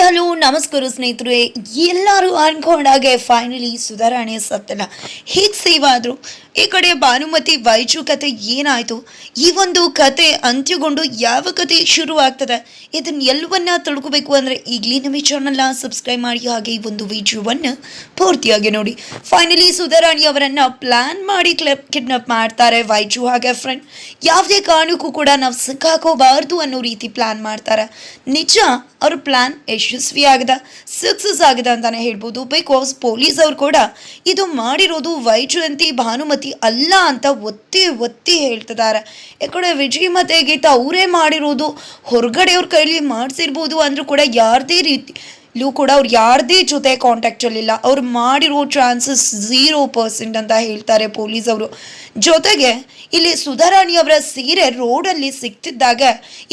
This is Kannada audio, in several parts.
ಹಲೋ, ನಮಸ್ಕಾರ ಸ್ನೇಹಿತರೆ. ಎಲ್ಲರೂ ಅನ್ಕೊಂಡಾಗೆ ಫೈನಲಿ ಸುಧಾರಣೆ ಸತ್ತಲ್ಲ. ಹೇಗೆ ಸೇವ್ ಆದರು? ಈ ಕಡೆ ಭಾನುಮತಿ ವೈಜು ಕತೆ ಏನಾಯಿತು? ಈ ಒಂದು ಕತೆ ಅಂತ್ಯಗೊಂಡು ಯಾವ ಕತೆ ಶುರು ಆಗ್ತದೆ ಇದನ್ನ ಎಲ್ಲವನ್ನ ತಿಳ್ಕೊಬೇಕು ಅಂದರೆ ಈಗಲೇ ನಮ್ಮ ಚಾನಲ್ನ ಸಬ್ಸ್ಕ್ರೈಬ್ ಮಾಡಿ ಹಾಗೆ ಈ ಒಂದು ವಿಡಿಯೋವನ್ನು ಪೂರ್ತಿಯಾಗಿ ನೋಡಿ. ಫೈನಲಿ ಸುಧಾರಾಣಿ ಅವರನ್ನು ಪ್ಲಾನ್ ಮಾಡಿ ಕ್ಲಬ್ ಕಿಡ್ನಪ್ ಮಾಡ್ತಾರೆ ವೈಜು ಹಾಗೆ ಫ್ರೆಂಡ್ ಯಾವುದೇ ಕಾರಣಕ್ಕೂ ಕೂಡ ನಾವು ಸಿಕ್ಕಾಕೋಬಾರ್ದು ಅನ್ನೋ ರೀತಿ ಪ್ಲಾನ್ ಮಾಡ್ತಾರೆ. ನಿಜ, ಅವ್ರ ಪ್ಲಾನ್ ಯಶಸ್ವಿ ಆಗದ ಸಕ್ಸಸ್ ಆಗಿದೆ ಅಂತಾನೆ ಹೇಳ್ಬೋದು. ಬಿಕಾಸ್ ಪೊಲೀಸ್ ಅವ್ರು ಕೂಡ ಇದು ಮಾಡಿರೋದು ವೈಜಯಂತಿ, ಭಾನುಮತಿ ಅಲ್ಲ ಅಂತ ಒತ್ತಿ ಒತ್ತಿ ಹೇಳ್ತಿದ್ದಾರೆ. ಯಾಕಡೆ ಕಡೆ ವಿಜಯ್ ಮತ್ತೆ ಗೀತಾ ಅವರೇ ಮಾಡಿರೋದು, ಹೊರಗಡೆಯವ್ರ ಕೈಲಿ ಮಾಡಿಸಿರ್ಬೋದು ಅಂದರೂ ಕೂಡ ಯಾರದೇ ರೀತಿ ಇಲ್ಲೂ ಕೂಡ ಅವ್ರು ಯಾರದೇ ಜೊತೆ ಕಾಂಟ್ಯಾಕ್ಟಲ್ಲಿಲ್ಲ ಅವ್ರು ಮಾಡಿರೋ ಚಾನ್ಸಸ್ ಝೀರೋ ಪರ್ಸೆಂಟ್ ಅಂತ ಹೇಳ್ತಾರೆ ಪೊಲೀಸ್ ಅವರು. ಜೊತೆಗೆ ಇಲ್ಲಿ ಸುಧಾರಾಣಿಯವರ ಸೀರೆ ರೋಡಲ್ಲಿ ಸಿಗ್ತಿದ್ದಾಗ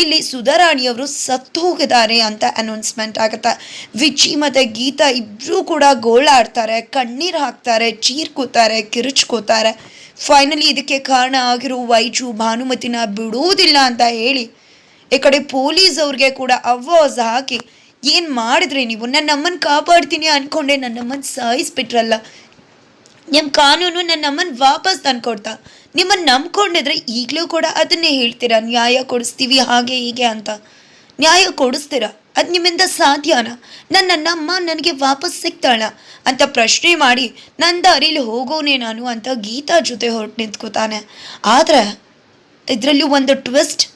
ಇಲ್ಲಿ ಸುಧಾರಾಣಿಯವರು ಸತ್ತು ಹೋಗಿದ್ದಾರೆ ಅಂತ ಅನೌನ್ಸ್ಮೆಂಟ್ ಆಗುತ್ತೆ. ವಿಚಿ ಮತ್ತು ಗೀತಾ ಇಬ್ಬರೂ ಕೂಡ ಗೋಳಾಡ್ತಾರೆ ಕಣ್ಣೀರು ಹಾಕ್ತಾರೆ ಚೀರ್ಕೋತಾರೆ ಕಿರುಚ್ಕೋತಾರೆ. ಫೈನಲಿ ಇದಕ್ಕೆ ಕಾರಣ ಆಗಿರೋ ವೈಜು ಭಾನುಮತಿನ ಬಿಡುವುದಿಲ್ಲ ಅಂತ ಹೇಳಿ ಈ ಕಡೆ ಪೊಲೀಸ್ ಅವ್ರಿಗೆ ಕೂಡ ಅವಾಜ್ ಹಾಕಿ ಏನು ಮಾಡಿದ್ರಿ ನೀವು? ನನ್ನ ಅಮ್ಮನ ಕಾಪಾಡ್ತೀನಿ ಅನ್ಕೊಂಡೆ ನನ್ನ ಅಮ್ಮನ ಸಾಯಿಸ್ಬಿಟ್ರಲ್ಲ. ನಿಮ್ಮ ಕಾನೂನು ನನ್ನ ಅಮ್ಮನ ವಾಪಸ್ ತಂದ್ಕೊಡ್ತ. ನಿಮ್ಮನ್ನು ನಂಬ್ಕೊಂಡಿದ್ರೆ ಈಗಲೂ ಕೂಡ ಅದನ್ನೇ ಹೇಳ್ತೀರಾ? ನ್ಯಾಯ ಕೊಡಿಸ್ತೀವಿ ಹಾಗೆ ಹೀಗೆ ಅಂತ. ನ್ಯಾಯ ಕೊಡಿಸ್ತೀರಾ? ಅದು ನಿಮ್ಮಿಂದ ಸಾಧ್ಯನಾ? ನನ್ನ ನನ್ನ ಅಮ್ಮ ನನಗೆ ವಾಪಸ್ ಸಿಗ್ತಾಳ? ಅಂತ ಪ್ರಶ್ನೆ ಮಾಡಿ ನನ್ನ ದಾರಿಲಿ ಹೋಗೋನೆ ನಾನು ಅಂತ ಗೀತಾ ಜೊತೆ ಹೊರಟು ನಿಂತ್ಕೋತಾನೆ. ಆದರೆ, ಇದರಲ್ಲಿ ಒಂದು ಟ್ವಿಸ್ಟ್.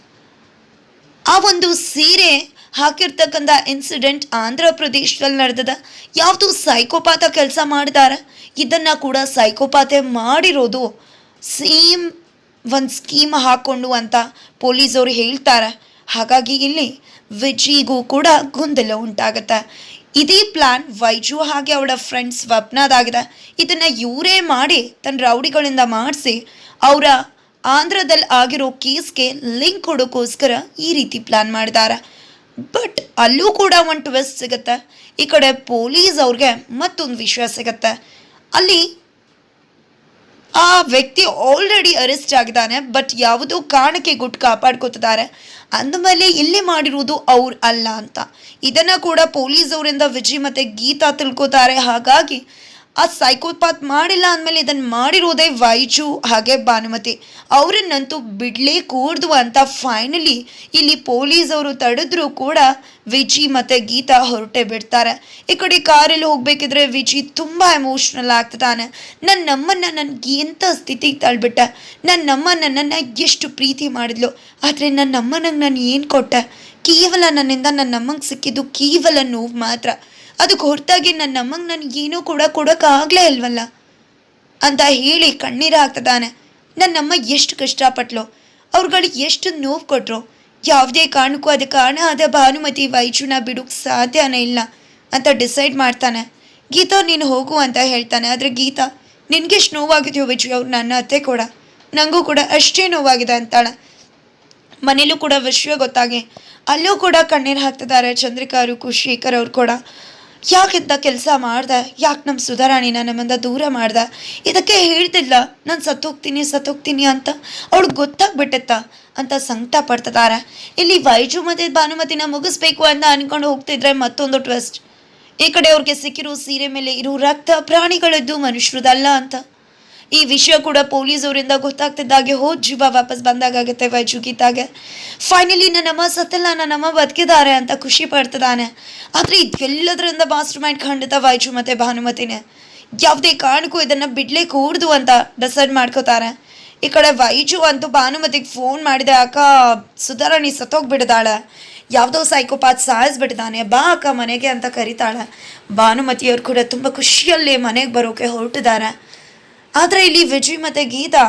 ಆ ಒಂದು ಸೀರೆ ಹಾಕಿರ್ತಕ್ಕಂಥ ಇನ್ಸಿಡೆಂಟ್ ಆಂಧ್ರ ಪ್ರದೇಶದಲ್ಲಿ ನಡೆದದ. ಯಾವುದು ಸೈಕೋಪಾತ ಕೆಲಸ ಮಾಡಿದಾರ. ಇದನ್ನು ಕೂಡ ಸೈಕೋಪಾತೆ ಮಾಡಿರೋದು ಸೇಮ್ ಒಂದು ಸ್ಕೀಮ್ ಹಾಕ್ಕೊಂಡು ಅಂತ ಪೊಲೀಸವರು ಹೇಳ್ತಾರೆ. ಹಾಗಾಗಿ ಇಲ್ಲಿ ವಿಜಿಗೂ ಕೂಡ ಗೊಂದಲ ಉಂಟಾಗತ್ತೆ. ಇದೇ ಪ್ಲಾನ್ ವೈಜು ಹಾಗೆ ಅವಳ ಫ್ರೆಂಡ್ಸ್ ಸ್ವಪ್ನದಾಗಿದೆ ಇದನ್ನು ಇವರೇ ಮಾಡಿ ತನ್ನ ರೌಡಿಗಳಿಂದ ಮಾಡಿಸಿ ಅವರ ಆಂಧ್ರದಲ್ಲಿ ಆಗಿರೋ ಕೇಸ್ಗೆ ಲಿಂಕ್ ಕೊಡೋಕ್ಕೋಸ್ಕರ ಈ ರೀತಿ ಪ್ಲಾನ್ ಮಾಡಿದ್ದಾರೆ ಬಟ್ ಅಲ್ಲೂ ಕೂಡ ಒಂದು ಟ್ವಿಸ್ಟ್ ಸಿಗುತ್ತೆ. ಈ ಕಡೆ ಪೊಲೀಸ್ ಅವ್ರಿಗೆ ಮತ್ತೊಂದು ವಿಷಯ ಸಿಗುತ್ತೆ. ಅಲ್ಲಿ ಆ ವ್ಯಕ್ತಿ ಆಲ್ರೆಡಿ ಅರೆಸ್ಟ್ ಆಗಿದ್ದಾನೆ ಬಟ್ ಯಾವುದೋ ಕಾರಣಕ್ಕೆ ಗುಟ್ ಕಾಪಾಡ್ಕೋತಿದ್ದಾರೆ. ಅಂದಮೇಲೆ ಇಲ್ಲಿ ಮಾಡಿರುವುದು ಅವ್ರು ಅಲ್ಲ ಅಂತ. ಇದನ್ನು ಕೂಡ ಪೊಲೀಸ್ ಅವರಿಂದ ವಿಜಯ್ ಮತ್ತು ಗೀತಾ ತಿಳ್ಕೊತಾರೆ. ಹಾಗಾಗಿ ಆ ಸೈಕೋಪಾತ್ ಮಾಡಿಲ್ಲ ಅಂದಮೇಲೆ ಇದನ್ನು ಮಾಡಿರೋದೇ ವೈಜು, ಹಾಗೆ ಭಾನುಮತಿ. ಅವರನ್ನಂತೂ ಬಿಡಲೇ ಕೂಡ್ದು ಅಂತ ಫೈನಲಿ ಇಲ್ಲಿ ಪೊಲೀಸ್ ಅವರು ತಡೆದ್ರೂ ಕೂಡ ವಿಜಿ ಮತ್ತು ಗೀತಾ ಹೊರಟೆ ಬಿಡ್ತಾರೆ. ಈ ಕಡೆ ಕಾರಲ್ಲಿ ಹೋಗಬೇಕಿದ್ರೆ ವಿಜಿ ತುಂಬ ಎಮೋಷ್ನಲ್ ಆಗ್ತಾನೆ ನನ್ನ ನಮ್ಮನ್ನು ನನಗೆ ಎಂಥ ಸ್ಥಿತಿಗೆ ತಳ್ಬಿಟ್ಟ? ನನ್ನ ನಮ್ಮ ನನ್ನನ್ನು ಎಷ್ಟು ಪ್ರೀತಿ ಮಾಡಿದ್ಲು? ಆದರೆ ನನ್ನ ಅಮ್ಮನಿಗೆ ನಾನು ಏನು ಕೊಟ್ಟೆ? ಕೇವಲ ನನ್ನಿಂದ ನನ್ನ ಅಮ್ಮಂಗೆ ಸಿಕ್ಕಿದ್ದು ಕೇವಲ ನೋವು ಮಾತ್ರ. ಅದಕ್ಕೆ ಹೊರತಾಗಿ ನನ್ನ ಅಮ್ಮಂಗೆ ನನಗೆ ಏನೂ ಕೂಡ ಕೊಡೋಕ್ಕಾಗಲೇ ಇಲ್ವಲ್ಲ? ಅಂತ ಹೇಳಿ ಕಣ್ಣೀರು ಹಾಕ್ತದಾನೆ ನನ್ನಮ್ಮ ಎಷ್ಟು ಕಷ್ಟಪಟ್ಲು. ಅವ್ರುಗಳಿಗೆ ಎಷ್ಟು ನೋವು ಕೊಟ್ಟರು ಯಾವುದೇ ಕಾರಣಕ್ಕೂ ಅದಕ್ಕೆ ಕಾರಣ ಆದ ಭಾನುಮತಿ ವೈಜುನ ಬಿಡೋಕ್ಕೆ ಸಾಧ್ಯನೇ ಇಲ್ಲ ಅಂತ ಡಿಸೈಡ್ ಮಾಡ್ತಾನೆ. ಗೀತಾ, ನೀನು ಹೋಗು ಅಂತ ಹೇಳ್ತಾನೆ. ಆದರೆ ಗೀತಾ, ನಿನಗೆ ಎಷ್ಟು ನೋವಾಗಿದೆಯೋ ವಿಜಯ್ ಅವ್ರು ನನ್ನ ಅತ್ತೆ ಕೂಡ. ನನಗೂ ಕೂಡ ಅಷ್ಟೇ ನೋವಾಗಿದೆ ಅಂತಾಳೆ. ಮನೇಲೂ ಕೂಡ ವಿಷಯ ಗೊತ್ತಾಗಿ. ಅಲ್ಲೂ ಕೂಡ ಕಣ್ಣೀರು ಹಾಕ್ತಿದ್ದಾರೆ ಚಂದ್ರಿಕಾ ಅವರು ಕುಶೇಖರ್ ಅವ್ರು ಕೂಡ. ಯಾಕಿಂತ ಕೆಲಸ ಮಾಡ್ದೆ? ಯಾಕೆ ನಮ್ಮ ಸುಧಾರಾಣಿನ ನಮ್ಮಿಂದ ದೂರ ಮಾಡ್ದೆ? ಇದಕ್ಕೆ ಹೇಳ್ತಿಲ್ಲ ನಾನು ಸತ್ತೋಗ್ತೀನಿ ಸತ್ತೋಗ್ತೀನಿ ಅಂತ. ಅವಳಿಗೆ ಗೊತ್ತಾಗ್ಬಿಟ್ಟಿತ್ತ? ಅಂತ ಸಂಕಟ ಪಡ್ತಿದ್ದಾರೆ ಇಲ್ಲಿ ವೈಜು ಮತ್ತು ಭಾನುಮತಿನ ಮುಗಿಸ್ಬೇಕು ಅಂತ ಅನ್ಕೊಂಡು ಹೋಗ್ತಿದ್ರೆ ಮತ್ತೊಂದು ಟ್ವಿಸ್ಟ್ ಈ ಕಡೆ ಅವ್ರಿಗೆ ಸಿಕ್ಕಿರೋ ಸೀರೆ ಮೇಲೆ ಇರೋ ರಕ್ತ ಪ್ರಾಣಿಗಳದ್ದು ಮನುಷ್ಯರದಲ್ಲ ಅಂತ. ಈ ವಿಷಯ ಕೂಡ ಪೊಲೀಸ್ ಅವರಿಂದ ಗೊತ್ತಾಗ್ತಿದ್ದಾಗೆ ಹೋದ್ ಜೀವ, ವಾಪಸ್ ಬಂದಾಗತ್ತೆ ವೈಜು ಗೀತಾಗೆ. ಫೈನಲಿ ನನ್ನಮ್ಮ ಸತ್ತಲ್ಲ ನನ್ನಮ್ಮ ಬದುಕಿದ್ದಾರೆ ಅಂತ ಖುಷಿ ಪಡ್ತಿದ್ದಾನೆ. ಆದರೆ ಇದೆಲ್ಲದರಿಂದ ಮಾಸ್ಟರ್ ಮೈಂಡ್ ಖಂಡಿತ ವೈಜು ಮತ್ತು ಭಾನುಮತಿನೇ. ಯಾವುದೇ ಕಾರಣಕ್ಕೂ ಇದನ್ನು ಬಿಡ್ಲೇ ಕೂಡ್ದು ಅಂತ ಡಿಸೈಡ್ ಮಾಡ್ಕೋತಾರೆ. ಈ ಕಡೆ ವೈಜು ಅಂತೂ ಭಾನುಮತಿಗೆ ಫೋನ್ ಮಾಡಿದೆ, ಅಕ್ಕ ಸುಧಾರಾಣಿ ಸತ್ತೋಗ್ಬಿಡ್ದಾಳೆ ಯಾವುದೋ ಸೈಕೋಪಾತ್ ಸಾಯಿಸ್ಬಿಟ್ಟಿದ್ದಾನೆ, ಬಾ ಅಕ್ಕ ಮನೆಗೆ ಅಂತ ಕರೀತಾಳೆ. ಭಾನುಮತಿಯವ್ರು ಕೂಡ ತುಂಬ ಖುಷಿಯಲ್ಲಿ ಮನೆಗೆ ಬರೋಕೆ ಹೊರಟಿದ್ದಾರೆ. ಆದರೆ ಇಲ್ಲಿ ವಿಜಯ್ ಮತ್ತು ಗೀತಾ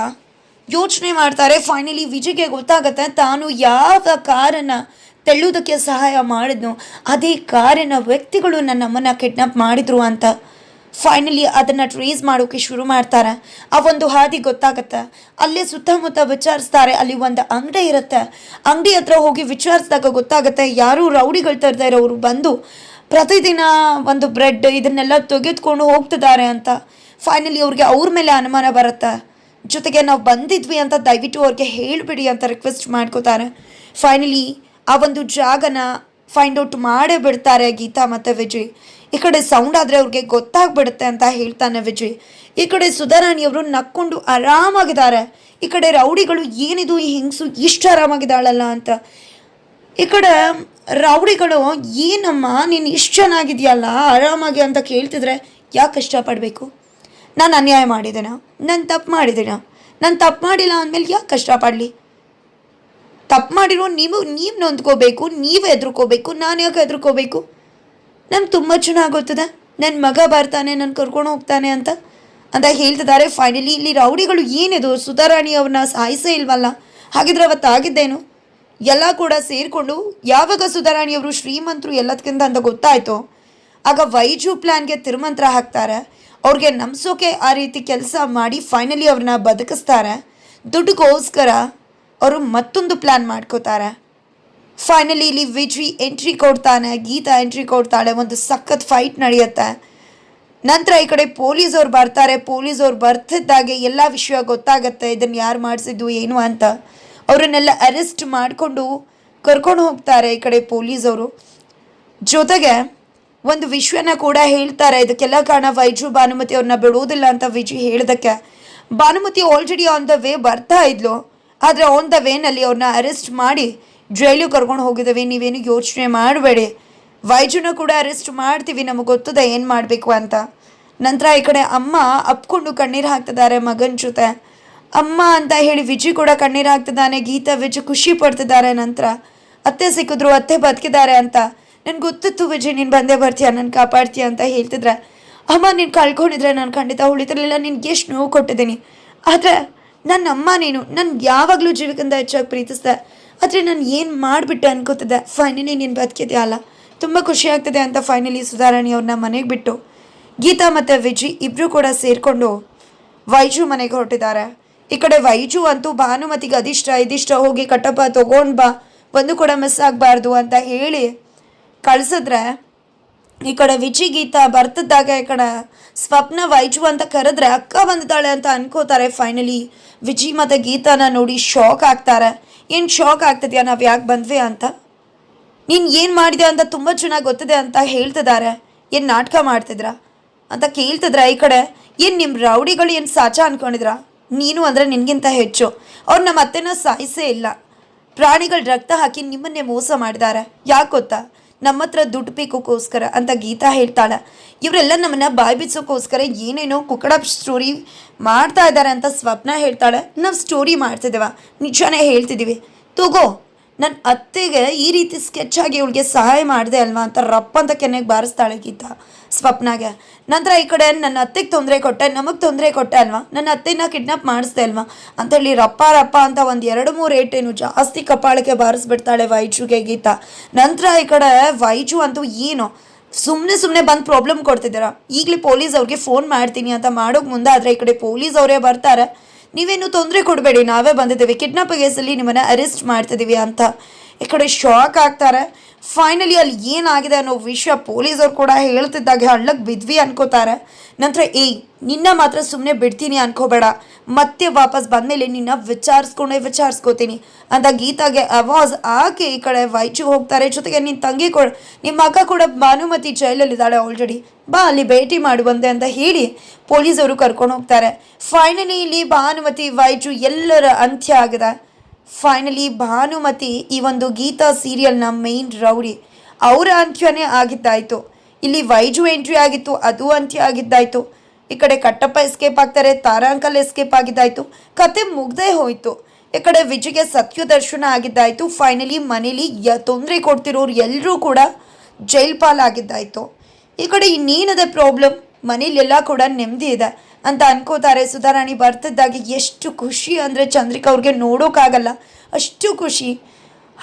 ಯೋಚನೆ ಮಾಡ್ತಾರೆ ಫೈನಲಿ ವಿಜಯ್ಗೆ ಗೊತ್ತಾಗತ್ತೆ, ತಾನು ಯಾವ ಕಾರನ್ನು ತೆಳ್ಳುವುದಕ್ಕೆ ಸಹಾಯ ಮಾಡಿದ್ನು, ಅದೇ ಕಾರಿನ ವ್ಯಕ್ತಿಗಳು ನನ್ನ ಅಮ್ಮನ ಕಿಡ್ನಾಪ್ ಮಾಡಿದ್ರು ಅಂತ. ಫೈನಲಿ ಅದನ್ನು ಟ್ರೇಸ್ ಮಾಡೋಕ್ಕೆ ಶುರು ಮಾಡ್ತಾರೆ. ಆ ಒಂದು ಹಾದಿ ಗೊತ್ತಾಗತ್ತೆ. ಅಲ್ಲೇ ಸುತ್ತಮುತ್ತ ವಿಚಾರಿಸ್ತಾರೆ, ಅಲ್ಲಿ ಒಂದು ಅಂಗಡಿ ಇರುತ್ತೆ. ಅಂಗಡಿ ಹತ್ರ ಹೋಗಿ ವಿಚಾರಿಸಿದಾಗ ಗೊತ್ತಾಗತ್ತೆ, ಯಾರು ರೌಡಿಗಳು ತರ್ತಾ ಇರೋರು ಬಂದು ಪ್ರತಿದಿನ ಒಂದು ಬ್ರೆಡ್ ಇದನ್ನೆಲ್ಲ ತೆಗೆದುಕೊಂಡು ಹೋಗ್ತಿದ್ದಾರೆ ಅಂತ. ಫೈನಲಿ ಅವ್ರಿಗೆ ಅವ್ರ ಮೇಲೆ ಅನುಮಾನ ಬರುತ್ತೆ. ಜೊತೆಗೆ ನಾವು ಬಂದಿದ್ವಿ ಅಂತ ದಯವಿಟ್ಟು ಅವ್ರಿಗೆ ಹೇಳಿಬಿಡಿ ಅಂತ ರಿಕ್ವೆಸ್ಟ್ ಮಾಡ್ಕೋತಾರೆ. ಫೈನಲಿ ಆ ಒಂದು ಜಾಗನ ಫೈಂಡ್ ಔಟ್ ಮಾಡೇ ಬಿಡ್ತಾರೆ ಗೀತಾ ಮತ್ತು ವಿಜಯ್. ಈ ಕಡೆ ಸೌಂಡ್ ಆದರೆ ಅವ್ರಿಗೆ ಗೊತ್ತಾಗ್ಬಿಡುತ್ತೆ ಅಂತ ಹೇಳ್ತಾನೆ ವಿಜಯ್. ಈ ಕಡೆ ಸುಧಾರಾಣಿಯವರು ನಕ್ಕೊಂಡು ಆರಾಮಾಗಿದ್ದಾರೆ. ಈ ಕಡೆ ರೌಡಿಗಳು ಏನಿದು ಈ ಹಿಂಗ್ಸು ಇಷ್ಟು ಆರಾಮಾಗಿದ್ದಾಳಲ್ಲ ಅಂತ. ಈ ಕಡೆ ರೌಡಿಗಳು, ಏನಮ್ಮ, ನೀನು ಇಷ್ಟು ಚೆನ್ನಾಗಿದೆಯಲ್ಲ, ಆರಾಮಾಗಿ ಅಂತ ಕೇಳ್ತಿದ್ರೆ ಯಾಕೆ ಕಷ್ಟಪಡಬೇಕು? ನಾನು ಅನ್ಯಾಯ ಮಾಡಿದ್ದೇನ ನಾನು ತಪ್ಪು ಮಾಡಿದ್ದೇನ ನಾನು ತಪ್ಪು ಮಾಡಿಲ್ಲ ಅಂದಮೇಲೆ ಯಾಕೆ ಕಷ್ಟಪಡಲಿ? ತಪ್ಪು ಮಾಡಿರೋ ನೀವು ನೀವು ನೊಂದ್ಕೋಬೇಕು, ನೀವು ಹೆದರ್ಕೋಬೇಕು, ನಾನು ಯಾಕೆ ಹೆದರ್ಕೋಬೇಕು? ನಂಗೆ ತುಂಬ ಚೆನ್ನಾಗಿ ಗೊತ್ತದೆ ನನ್ನ ಮಗ ಬರ್ತಾನೆ ನನ್ನ ಕರ್ಕೊಂಡು ಹೋಗ್ತಾನೆ ಅಂತ ಅಂತ ಹೇಳ್ತಿದ್ದಾರೆ. ಫೈನಲಿ ಇಲ್ಲಿ ರೌಡಿಗಳು ಏನಿದು? ಸುಧಾರಾಣಿ ಅವ್ರನ್ನ ಸಾಯಿಸೇ ಇಲ್ವಲ್ಲ? ಹಾಗಿದ್ರೆ ಅವತ್ತು ಆಗಿದ್ದೇನು ಎಲ್ಲ ಕೂಡ ಸೇರಿಕೊಂಡು ಯಾವಾಗ ಸುಧಾರಾಣಿಯವರು ಶ್ರೀಮಂತರು ಎಲ್ಲದಕ್ಕಿಂತ ಅಂತ ಗೊತ್ತಾಯ್ತೋ, ಆಗ ವೈಜು ಪ್ಲ್ಯಾನ್ಗೆ ತಿರುಮಂತ್ರ ಹಾಕ್ತಾರೆ. ಅವ್ರಿಗೆ ನಂಬಿಸೋಕೆ ಆ ರೀತಿ ಕೆಲಸ ಮಾಡಿ ಫೈನಲಿ ಅವ್ರನ್ನ ಬದುಕಿಸ್ತಾರೆ. ದುಡ್ಡುಗೋಸ್ಕರ ಅವರು ಮತ್ತೊಂದು ಪ್ಲ್ಯಾನ್ ಮಾಡ್ಕೋತಾರೆ. ಫೈನಲಿ ಇಲ್ಲಿ ವಿಜಿ ಎಂಟ್ರಿ ಕೊಡ್ತಾನೆ, ಗೀತಾ ಎಂಟ್ರಿ ಕೊಡ್ತಾಳೆ, ಒಂದು ಸಖತ್ ಫೈಟ್ ನಡೆಯುತ್ತೆ. ನಂತರ ಈ ಕಡೆ ಪೊಲೀಸ್ ಅವ್ರು ಬರ್ತಾರೆ ಪೊಲೀಸ್ ಅವ್ರು ಬರ್ತಿದ್ದಾಗೆ ಎಲ್ಲ ವಿಷಯ ಗೊತ್ತಾಗತ್ತೆ ಇದನ್ನು ಯಾರು ಮಾಡಿಸಿದ್ದು, ಏನು ಅಂತ. ಅವರನ್ನೆಲ್ಲ ಅರೆಸ್ಟ್ ಮಾಡಿಕೊಂಡು ಕರ್ಕೊಂಡು ಹೋಗ್ತಾರೆ ಈ ಕಡೆ ಪೊಲೀಸವರು. ಜೊತೆಗೆ ಒಂದು ವಿಷಯನ ಕೂಡ ಹೇಳ್ತಾರೆ, ಇದಕ್ಕೆಲ್ಲ ಕಾರಣ ವೈಜು ಭಾನುಮತಿ ಅವ್ರನ್ನ ಬಿಡುವುದಿಲ್ಲ ಅಂತ Viji ಹೇಳಿದಕ್ಕೆ Bhanumathi already on the way ಬರ್ತಾ ಇದ್ಲು, ಆದರೆ ಆನ್ ದ ವೇನಲ್ಲಿ ಅವ್ರನ್ನ ಅರೆಸ್ಟ್ ಮಾಡಿ ಜೈಲು ಕರ್ಕೊಂಡು ಹೋಗಿದ್ದಾವೆ, ನೀವೇನು ಯೋಚನೆ ಮಾಡಬೇಡಿ. ವೈಜುನ ಕೂಡ ಅರೆಸ್ಟ್ ಮಾಡ್ತೀವಿ, ನಮಗೆ ಗೊತ್ತದೆ ಏನು ಮಾಡಬೇಕು ಅಂತ. ನಂತರ ಈ ಕಡೆ ಅಮ್ಮ ಅಪ್ಕೊಂಡು ಕಣ್ಣೀರು ಹಾಕ್ತಿದ್ದಾರೆ ಮಗನ ಜೊತೆ. ಅಮ್ಮ ಅಂತ ಹೇಳಿ ವಿಜಿ ಕೂಡ ಕಣ್ಣೀರಾಗ್ತಿದ್ದಾನೆ, ಗೀತಾ ವಿಜಿ ಖುಷಿ ಪಡ್ತಿದ್ದಾರೆ ನಂತರ. ಅತ್ತೆ ಸಿಕ್ಕಿದ್ರು, ಅತ್ತೆ ಬದುಕಿದ್ದಾರೆ ಅಂತ. ನನ್ಗೆ ಗೊತ್ತಿತ್ತು ವಿಜಿ, ನೀನು ಬಂದೇ ಬರ್ತೀಯ ನನ್ನ ಕಾಪಾಡ್ತೀಯ ಅಂತ ಹೇಳ್ತಿದ್ರೆ. ಅಮ್ಮ, ನೀನು ಕಳ್ಕೊಂಡಿದ್ರೆ ನಾನು ಖಂಡಿತ ಉಳಿತಿರ್ಲಿಲ್ಲ, ನಿನ್ಗೆ ಎಷ್ಟು ನೋವು ಕೊಟ್ಟಿದ್ದೀನಿ. ಆದರೆ ನನ್ನ ಅಮ್ಮ ನೀನು ನನ್ಗೆ ಯಾವಾಗಲೂ ಜೀವಕ್ಕಿಂತ ಹೆಚ್ಚಾಗಿ ಪ್ರೀತಿಸ್ದೆ. ಆದರೆ ನಾನು ಏನು ಮಾಡಿಬಿಟ್ಟೆ ಅನ್ಕೋತಿದ್ದೆ. ಫೈನಲಿ ನೀನು ಅಲ್ಲ ತುಂಬ ಖುಷಿ ಆಗ್ತದೆ ಅಂತ ಫೈನಲಿ ಸುಧಾರಾಣಿ ಅವ್ರನ್ನ ಮನೆಗೆ ಬಿಟ್ಟು. ಗೀತಾ ಮತ್ತು ವಿಜಿ ಇಬ್ಬರು ಕೂಡ ಸೇರಿಕೊಂಡು ವೈಜು ಮನೆಗೆ ಹೊರಟಿದ್ದಾರೆ. ಈ ಕಡೆ ವೈಜು ಅಂತೂ ಭಾನುಮತಿಗೆ ಅದಿಷ್ಟ ಇದಿಷ್ಟ, ಹೋಗಿ ಕಟ್ಟಪ್ಪ, ತಗೊಂಡ್ ಬಾ ಒಂದು ಕೂಡ ಮಿಸ್ ಆಗಬಾರ್ದು ಅಂತ ಹೇಳಿ ಕಳ್ಸಿದ್ರೆ ಈ ಕಡೆ ವಿಜಿ ಗೀತಾ ಬರ್ತಿದ್ದಾಗ ಈ ಕಡೆ ಸ್ವಪ್ನ ವೈಜು ಅಂತ ಕರೆದ್ರೆ ಅಕ್ಕ ಬಂದಿದ್ದಾಳೆ ಅಂತ ಅನ್ಕೋತಾರೆ ಫೈನಲಿ ವಿಜಿ ಮತ್ತು ಗೀತಾನ ನೋಡಿ ಶಾಕ್ ಆಗ್ತಾರೆ. ಏನು ಶಾಕ್ ಆಗ್ತದ್ಯಾ? ನಾವು ಯಾಕೆ ಬಂದ್ವಿ ಅಂತ. ನೀನು ಏನು ಮಾಡಿದೆ ಅಂತ ತುಂಬ ಚೆನ್ನಾಗಿ ಗೊತ್ತಿದೆ ಅಂತ ಹೇಳ್ತಿದ್ದಾರೆ. ಏನು ನಾಟಕ ಮಾಡ್ತಿದ್ರ? ಅಂತ ಕೇಳ್ತಿದ್ರ ಈ ಕಡೆ? ಏನು ನಿಮ್ಮ ರೌಡಿಗಳು ಏನು ಸಾಚ ಅನ್ಕೊಂಡಿದ್ರ? ನೀನು ಅಂದರೆ ನಿನಗಿಂತ ಹೆಚ್ಚು. ಅವ್ರು ನಮ್ಮ ಅತ್ತೆನ ಸಾಯಿಸೇ ಇಲ್ಲ. ಪ್ರಾಣಿಗಳ ರಕ್ತ ಹಾಕಿ ನಿಮ್ಮನ್ನೇ ಮೋಸ ಮಾಡಿದ್ದಾರೆ ಯಾಕೆ ಗೊತ್ತಾ? ನಮ್ಮ ಹತ್ರ ದುಡ್ಡು ಬೇಕೋಕ್ಕೋಸ್ಕರ ಅಂತ ಗೀತಾ ಹೇಳ್ತಾಳೆ. ಇವರೆಲ್ಲ ನಮ್ಮನ್ನು ಬಾಯಿ ಬಿಚ್ಚೋಕ್ಕೋಸ್ಕರ ಏನೇನೋ ಕುಕ್ಕಡ ಸ್ಟೋರಿ ಮಾಡ್ತಾ ಇದ್ದಾರೆ ಅಂತ ಸ್ವಪ್ನ ಹೇಳ್ತಾಳೆ. ನಾವು ಸ್ಟೋರಿ ಮಾಡ್ತಿದ್ದೇವ. ನಿಜಾನೇ ಹೇಳ್ತಿದ್ದೀವಿ. ತಗೋ ನನ್ನ ಅತ್ತೆಗೆ ಈ ರೀತಿ ಸ್ಕೆಚ್ ಆಗಿ ಇವಳಿಗೆ ಸಹಾಯ ಮಾಡಿದೆ ಅಲ್ವಾ ಅಂತ ರಪ್ಪ ಅಂತ ಕೆನ್ನೆಗೆ ಬಾರಿಸ್ತಾಳೆ ಗೀತಾ ಸ್ವಪ್ನಾಗೆ. ನಂತರ ಈ ಕಡೆ ನನ್ನ ಅತ್ತೆಗೆ ತೊಂದರೆ ಕೊಟ್ಟೆ, ನಮಗೆ ತೊಂದರೆ ಕೊಟ್ಟೆ ಅಲ್ವಾ? ನನ್ನ ಅತ್ತೆನ ಕಿಡ್ನಾಪ್ ಮಾಡಿಸ್ದೆ ಅಲ್ವಾ? ಅಂತೇಳಿ ರಪ್ಪ ರಪ್ಪ ಅಂತ ಒಂದು ಎರಡು ಮೂರು ಏಟೇನು ಜಾಸ್ತಿ ಕಪಾಳಕ್ಕೆ ಬಾರಿಸ್ಬಿಡ್ತಾಳೆ ವೈಜುಗೆ ಗೀತಾ. ನಂತರ ಈ ಕಡೆ ವೈಜು ಅಂತೂ ಏನು? ಸುಮ್ಮನೆ ಸುಮ್ಮನೆ ಬಂದು ಪ್ರಾಬ್ಲಮ್ ಕೊಡ್ತಿದ್ದೀರಾ? ಈಗಲೇ ಪೊಲೀಸ್ ಅವ್ರಿಗೆ ಫೋನ್ ಮಾಡ್ತೀನಿ ಅಂತ ಮಾಡೋಕೆ ಮುಂದೆ ಆದರೆ ಈ ಕಡೆ ಪೊಲೀಸ್ ಅವರೇ ಬರ್ತಾರೆ. ನೀವೇನು ತೊಂದರೆ ಕೊಡಬೇಡಿ. ನಾವೇ ಬಂದಿದ್ದೀವಿ. ಕಿಡ್ನಾಪ್ ಕೇಸಲ್ಲಿ ನಿಮ್ಮನ್ನು ಅರೆಸ್ಟ್ ಮಾಡ್ತಿದ್ದೀವಿ ಅಂತ. ಈ ಕಡೆ ಶಾಕ್ ಆಗ್ತಾರೆ. ಫೈನಲಿ ಅಲ್ಲಿ ಏನಾಗಿದೆ ಅನ್ನೋ ವಿಷಯ ಪೊಲೀಸರು ಕೂಡ ಹೇಳ್ತಿದ್ದಾಗೆ ಹಳ್ಳಕ್ಕೆ ಬಿದ್ವಿ ಅನ್ಕೋತಾರೆ. ನಂತರ, ಏಯ್, ನಿನ್ನ ಮಾತ್ರ ಸುಮ್ಮನೆ ಬಿಡ್ತೀನಿ ಅನ್ಕೋಬೇಡ. ಮತ್ತೆ ವಾಪಸ್ ಬಂದಮೇಲೆ ನಿನ್ನ ವಿಚಾರಿಸ್ಕೊಂಡೇ ವಿಚಾರಿಸ್ಕೋತೀನಿ. ಅಂತ ಗೀತಾಗೆ ಅವಾಜ್ ಆಕೆ ಈ ಕಡೆ ವೈಚು ಹೋಗ್ತಾರೆ. ಜೊತೆಗೆ ನಿನ್ನ ತಂಗಿ ಕೂಡ ನಿಮ್ಮ ಅಕ್ಕ ಕೂಡ ಭಾನುಮತಿ ಜೈಲಲ್ಲಿದ್ದಾಳೆ ಆಲ್ರೆಡಿ ಬಾ, ಅಲ್ಲಿ ಭೇಟಿ ಮಾಡು ಬಂದೆ ಅಂತ ಹೇಳಿ ಪೊಲೀಸರು ಕರ್ಕೊಂಡು ಹೋಗ್ತಾರೆ. ಫೈನಲಿ ಇಲ್ಲಿ ಭಾನುಮತಿ, ವೈಚು ಎಲ್ಲರ ಅಂತ್ಯ ಆಗಿದೆ. ಫೈನಲಿ ಭಾನುಮತಿ ಈ ಒಂದು ಗೀತಾ ಸೀರಿಯಲ್ನ ಮೇನ್ ರೌಡಿ. ಅವರ ಅಂತ್ಯನೇ ಆಗಿದ್ದಾಯಿತು. ಇಲ್ಲಿ ವೈಜು ಎಂಟ್ರಿ ಆಗಿತ್ತು, ಅದು ಅಂತ್ಯ ಆಗಿದ್ದಾಯಿತು. ಈ ಕಡೆ ಕಟ್ಟಪ್ಪ ಎಸ್ಕೇಪ್ ಆಗ್ತಾರೆ, ತಾರಾಂಕಲ್ ಎಸ್ಕೇಪ್ ಆಗಿದ್ದಾಯಿತು. ಕತೆ ಮುಗ್ದೇ ಹೋಯಿತು. ಈ ಕಡೆ ವಿಜಿಗೆ ಸತ್ಯ ದರ್ಶನ ಆಗಿದ್ದಾಯಿತು. ಫೈನಲಿ ಮನೇಲಿ ಯ ತೊಂದರೆ ಕೊಡ್ತಿರೋರು ಎಲ್ಲರೂ ಕೂಡ ಜೈಲ್ ಪಾಲಾಗಿದ್ದಾಯಿತು ಈ ಕಡೆ ಇನ್ನೇನದೆ ಪ್ರಾಬ್ಲಮ್ ಮನೇಲೆಲ್ಲ ಕೂಡ ನೆಮ್ಮದಿ ಇದೆ ಅಂತ ಅನ್ಕೋತಾರೆ. ಸುಧಾರಾಣಿ ಬರ್ತಿದ್ದಾಗ ಎಷ್ಟು ಖುಷಿ ಅಂದರೆ ಚಂದ್ರಿಕಾ ಅವ್ರಿಗೆ ನೋಡೋಕ್ಕಾಗಲ್ಲ ಅಷ್ಟು ಖುಷಿ.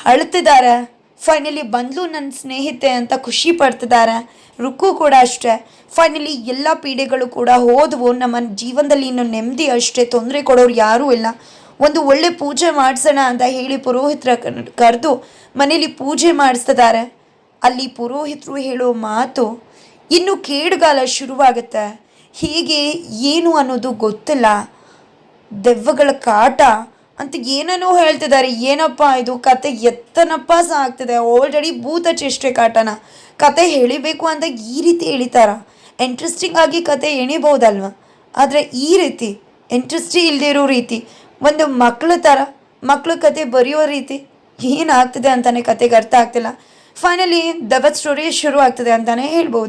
ಅಳ್ತಿದ್ದಾರೆ. ಫೈನಲಿ ಬಂದಲು ನನ್ನ ಸ್ನೇಹಿತೆ ಅಂತ ಖುಷಿ ಪಡ್ತಿದ್ದಾರೆ. ರುಕ್ಕು ಕೂಡ ಅಷ್ಟೇ. ಫೈನಲಿ ಎಲ್ಲ ಪೀಡೆಗಳು ಕೂಡ ಹೋದವು. ನಮ್ಮ ಜೀವನದಲ್ಲಿ ಇನ್ನು ನೆಮ್ಮದಿ ಅಷ್ಟೇ. ತೊಂದರೆ ಕೊಡೋರು ಯಾರೂ ಇಲ್ಲ. ಒಂದು ಒಳ್ಳೆ ಪೂಜೆ ಮಾಡಿಸೋಣ ಅಂತ ಹೇಳಿ ಪುರೋಹಿತರ ಕರೆದು ಮನೇಲಿ ಪೂಜೆ ಮಾಡಿಸ್ತಿದ್ದಾರೆ. ಅಲ್ಲಿ ಪುರೋಹಿತರು ಹೇಳೋ ಮಾತು ಇನ್ನು ಕೇಡುಗಾಲ ಶುರುವಾಗುತ್ತೆ. ಹೀಗೆ ಏನು ಅನ್ನೋದು ಗೊತ್ತಿಲ್ಲ. ದೆವ್ವಗಳ ಕಾಟ ಅಂತ ಏನೇನೋ ಹೇಳ್ತಿದ್ದಾರೆ. ಏನಪ್ಪ ಇದು? ಕತೆ ಎತ್ತನಪ್ಪ ಸಾಗ್ತಿದೆ. ಆಲ್ರೆಡಿ ಭೂತ ಚೇಷ್ಟೆ ಕಾಟನ. ಕತೆ ಎಳಿಬೇಕು ಅಂತ ಈ ರೀತಿ ಎಳಿತಾರ. ಇಂಟ್ರೆಸ್ಟಿಂಗ್ ಆಗಿ ಕತೆ ಎಣಿಬಹುದಲ್ವ? ಆದರೆ ಈ ರೀತಿ ಇಂಟ್ರೆಸ್ಟಿ ಇಲ್ಲದಿರೋ ರೀತಿ. ಒಂದು ಮಕ್ಕಳ ಥರ ಮಕ್ಕಳ ಕತೆ ಬರೆಯೋ ರೀತಿ ಏನಾಗ್ತಿದೆ ಅಂತಲೇ ಕತೆಗೆ ಅರ್ಥ ಆಗ್ತಿಲ್ಲ. ಫೈನಲಿ ದವತ್ ಸ್ಟೋರಿ ಶುರು ಆಗ್ತದೆ ಅಂತಲೇ ಹೇಳ್ಬೋದು